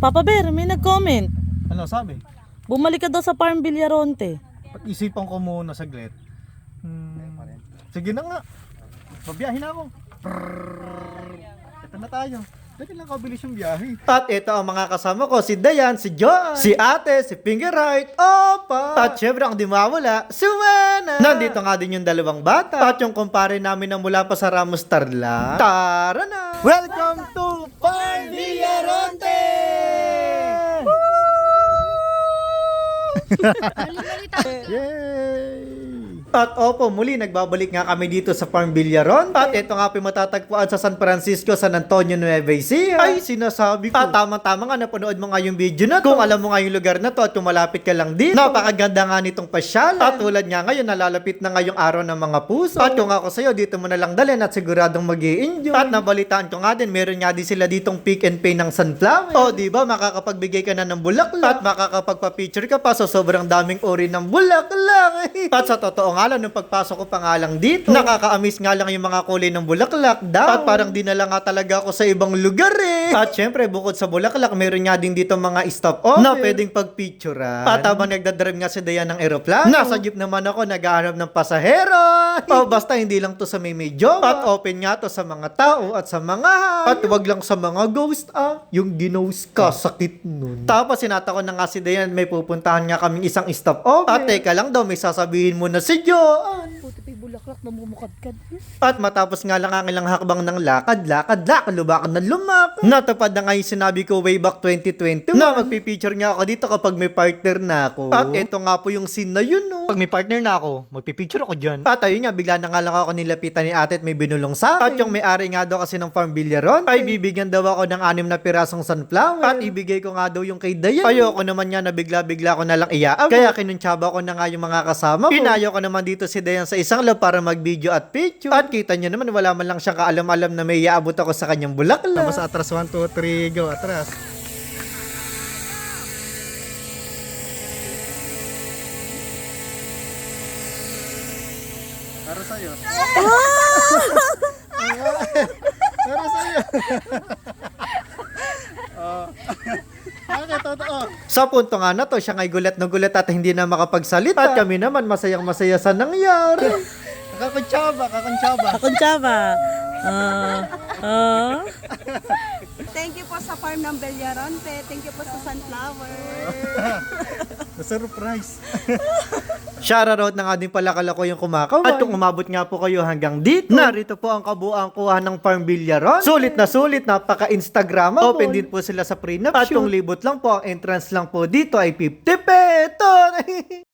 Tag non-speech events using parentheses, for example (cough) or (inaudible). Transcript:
Papa Bear, may nag-comment. Ano sabi? Bumalik ka daw sa Farm Villaronte. Pag-isipan ko muna saglit. Hmm, sige na nga. Babiyahin na ako. Ito na tayo. Dati lang kabilis yung biyahe. At ito ang mga kasama ko, si Dayan, si John, si Ate, si Fingerheart, Opa. At syempre ang di mawala, si Wena. Nandito nga din yung dalawang bata. At yung kumpare namin na mula pa sa Ramos Tarla. Tara na! Welcome to Farm Villaronte! (laughs) Yay! At opo, muli nagbabalik nga kami dito sa Farm Villaron. At ito nga po matatagpuan sa San Francisco, San Antonio, Nueva Ecija. Ay, sinasabi ko. At tama-tama nga napanood mo nga yung video na to. Kung alam mo nga yung lugar na to at kung malapit ka lang dito. Napakaganda nga nitong pasyalan. At tulad nga ngayon, nalalapit na nga yung araw ng mga puso. At kung ako sa'yo, dito mo na lang dalhin at siguradong mag enjoy At nabalitaan ko nga din, meron nga din sila ditong pick and pay ng sunflower. O, di ba, makakapagbigay ka na ng bulaklak. At makakapagpa-picture ka pa so sobrang daming uri ng bulaklak. at sa totoo nga lang, nung pagpasok ko pa nga lang dito, nakaka-amiss nga lang yung mga kulay ng bulaklak daw. At parang dinala nga talaga ako sa ibang lugar eh. At syempre, bukod sa bulaklak, meron nga din dito mga stop off na pwedeng pagpicturean. At habang nagdadrive nga si Dayan ng aeroplano, nasa jeep naman ako naghahanap ng pasahero. Oh, basta hindi lang to sa may may jowa. At open nga to sa mga tao at sa mga. At wag lang sa mga ghost ah. Yung ginost ka, sakit nun. Tapos sinata ko na nga si Dayan, may pupuntahan nga kaming isang stop off. At teka lang daw, may sasabihin mo na si Joan. Puti pa bulaklak na mumukadkad. At matapos nga lang ang ilang hakbang ng lakad, lakad, lakad, lumakad na lumak. Natupad na nga yung sinabi ko way back 2020 na magpipicture nga ako dito kapag may partner na ako. At ito nga po yung scene na yun, no. Pag may partner na ako, magpipicture ako dyan. At ayun nga, bigla na nga lang ako nilapitan ni ate at may binulong sa akin. At yung may-ari nga daw kasi ng farm Villaron, ay bibigyan daw ako ng anim na pirasong sunflower. At ibigay ko nga daw yung kay Dayan. Ayoko naman niya na bigla-bigla ko na lang iyaab. Kaya kinuntsaba ko na nga yung mga kasama ko. Pinayo ko naman dito si Dayan sa isang lab para mag-video at picture. At kita niyo naman, wala man lang siyang kaalam-alam na may iaabot ako sa kanyang bulaklak. Tapos atras, 1, 2, 3, go, atras. Para sa'yo. Para sa'yo. oh. (laughs) Bakit? Totoo. Sa punto nga na to, siya nga'y gulat na gulat at hindi na makapagsalita. At kami naman masayang masaya sa nangyari. Kakuntsaba, kakuntsaba. Kakuntsaba. Ah, ah. Thank you po sa farm ng Bellaronte. Thank you po sa sunflower. (laughs) Na-surprise. Shoutout na nga din pala kala ko yung kumakawan. At kung umabot nga po kayo hanggang dito, narito po ang kabuang kuha ng Farm Villaron. Sulit na sulit, napaka-Instagram. Open din po sila sa prenup At kung libot lang po, ang entrance lang po dito ay 50 pesos. (laughs)